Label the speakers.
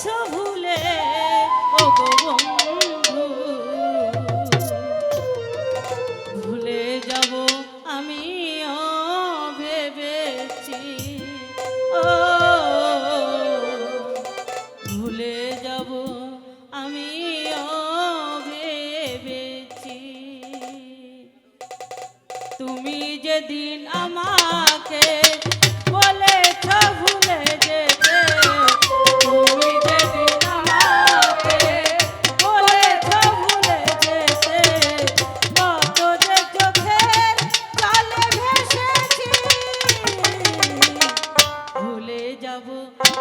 Speaker 1: গেছো ভুলে? ও গো you.